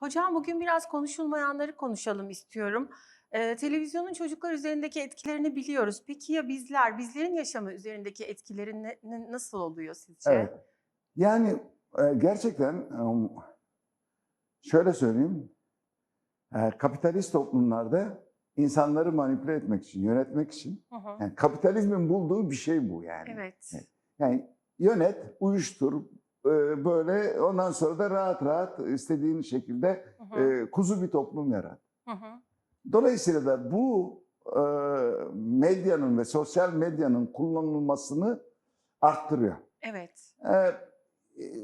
Hocam bugün biraz konuşulmayanları konuşalım istiyorum. Eee, televizyonun çocuklar üzerindeki etkilerini biliyoruz. Peki ya bizler, bizlerin yaşamı üzerindeki etkileri ne- ne- nasıl oluyor sizce? Evet. Yani e, gerçekten e, şöyle söyleyeyim. e, Kapitalist toplumlarda insanları manipüle etmek için, yönetmek için Hı hı. yani kapitalizmin bulduğu bir şey bu yani. Evet. Yani yönet, uyuştur, böyle ondan sonra da rahat rahat istediğin şekilde Hı hı. e, kuzu bir toplum yarat. Hı hı. Dolayısıyla da bu e, medyanın ve sosyal medyanın kullanılmasını arttırıyor. Evet.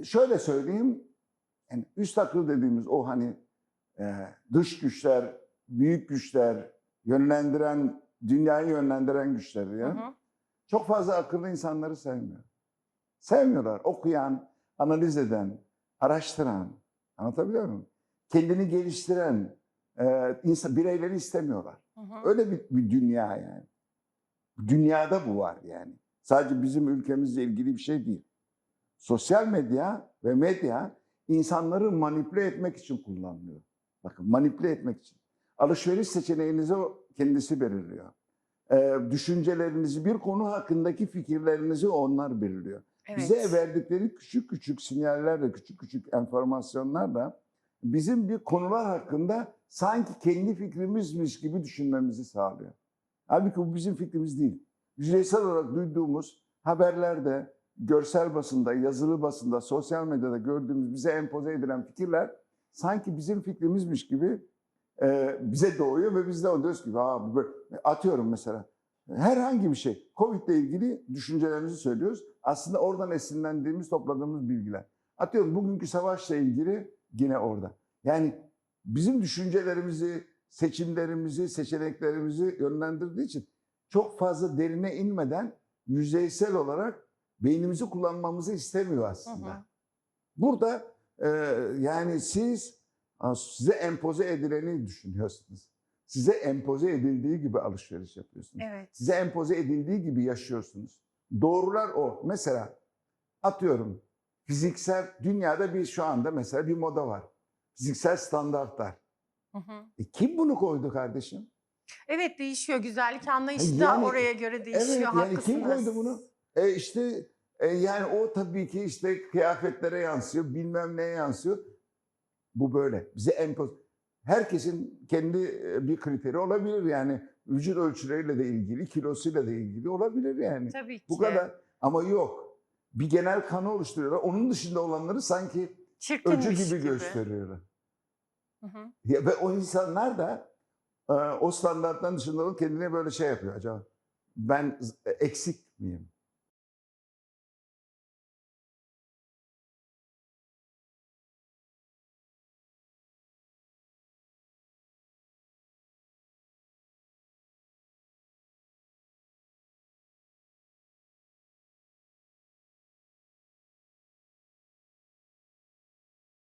Şöyle söyleyeyim, yani üst akıl dediğimiz o hani e, dış güçler, büyük güçler, yönlendiren, dünyayı yönlendiren güçler Hı ya. hı. Çok fazla akıllı insanları sevmiyor. Sevmiyorlar. Okuyan, analiz eden, araştıran, anlatabiliyor muyum? Kendini geliştiren e, insan, bireyleri istemiyorlar. Hı hı. Öyle bir, bir dünya yani. Dünyada bu var yani. Sadece bizim ülkemizle ilgili bir şey değil. Sosyal medya ve medya insanları manipüle etmek için kullanılıyor. Bakın manipüle etmek için. Alışveriş seçeneğinizi kendisi belirliyor. Ee, düşüncelerinizi, bir konu hakkındaki fikirlerinizi onlar belirliyor. Evet. Bize verdikleri küçük küçük sinyallerle, küçük küçük enformasyonlarla bizim bir konular hakkında sanki kendi fikrimizmiş gibi düşünmemizi sağlıyor. Halbuki bu bizim fikrimiz değil. Yüzeysel olarak duyduğumuz haberlerde, görsel basında, yazılı basında, sosyal medyada gördüğümüz bize empoze edilen fikirler sanki bizim fikrimizmiş gibi e, bize doğuyor ve biz de diyoruz ki Aa, atıyorum mesela herhangi bir şey Covid ile ilgili düşüncelerimizi söylüyoruz. Aslında oradan esinlendiğimiz, topladığımız bilgiler. Atıyorum bugünkü savaşla ilgili yine orada. Yani bizim düşüncelerimizi, seçimlerimizi, seçeneklerimizi yönlendirdiği için çok fazla derine inmeden yüzeysel olarak beynimizi kullanmamızı istemiyor Hı aslında. hı. Burada e, yani siz size empoze edileni düşünüyorsunuz. Size empoze edildiği gibi alışveriş yapıyorsunuz. Evet. Size empoze edildiği gibi yaşıyorsunuz. Doğrular o. Mesela atıyorum fiziksel dünyada bir şu anda mesela bir moda var. Fiziksel standartlar. Hı hı. E kim bunu koydu kardeşim? Evet değişiyor. Güzellik anlayışı Yani- da oraya göre değişiyor. Evet yani Haklısınız. kim koydu bunu? E işte e, yani o tabii ki işte kıyafetlere yansıyor, bilmem neye yansıyor. Bu böyle. Bize empoz. Herkesin kendi e, bir kriteri olabilir yani vücut ölçüleriyle de ilgili, kilosuyla da ilgili olabilir yani. Tabii ki. Bu kadar. Ama yok. Bir genel kanı oluşturuyorlar. Onun dışında olanları sanki Çirkinmiş öcü gibi, gösteriyorlar. Hı hı. Ya, ve o insanlar da e, o standarttan dışında olup kendine böyle şey yapıyor acaba. Ben z- eksik miyim?